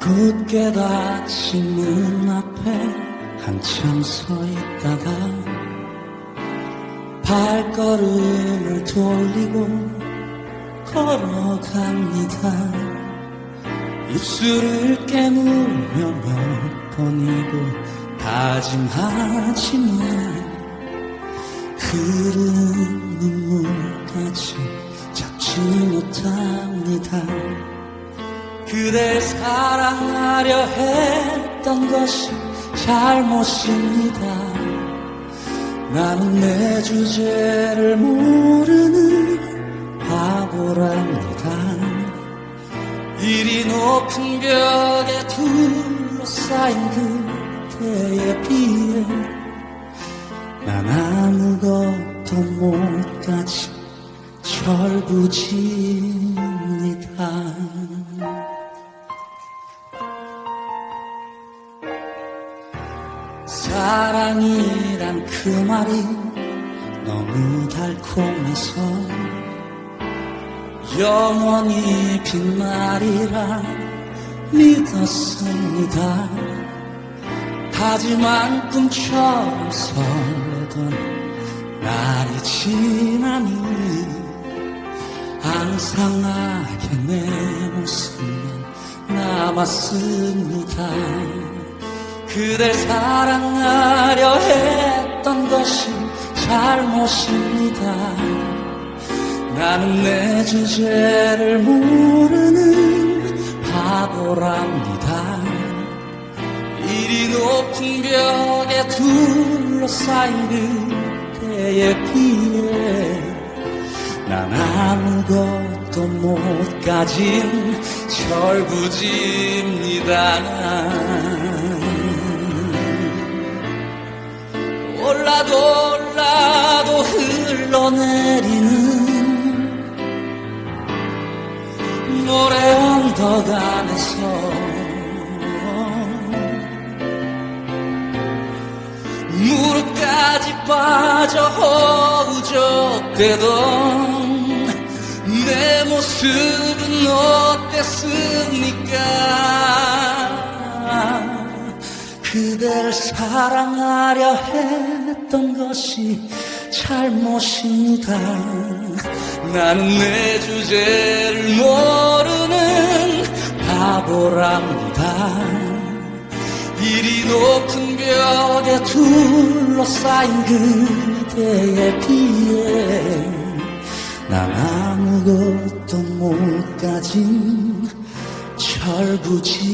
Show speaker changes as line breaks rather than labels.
굳게 닫힌 문 앞에 한참 서 있다가 발걸음을 돌리고 걸어갑니다. 입술을 깨물며 몇 번이고 다짐하지만 흐르는 눈물까지 잡지 못합니다. 그댈 사랑하려 했던 것이 잘못입니다. 나는 내 주제를 모르는 바보랍니다. 이리 높은 벽에 둘러싸인 그대에 비해 난 아무것도 못 가진 철부지입니다. 사랑이란 그 말이 너무 달콤해서 영원히 빈말이라 믿었습니다. 하지만 꿈처럼 설레던 날이 지나니 앙상하게 내 모습만 남았습니다. 그댈 사랑하려 했던 것이 잘못입니다. 나는 내 주제를 모르는 바보랍니다. 이리 높은 벽에 둘러싸인 그대에 비해 난 아무것도 못 가진 철부지입니다. 올라도 올라도 흘러내리는 모래 언덕 안에서. 무릎까지 빠져 허우적대던 내 모습은 어땠습니까? 그대를 사랑하려 했던 것이 잘못입니다 나는 내 주제를 모르는 바보랍니다 이리 높은 벽에 둘러싸인 그대에 비해 난 아무것도 못 가진 철부지입니다.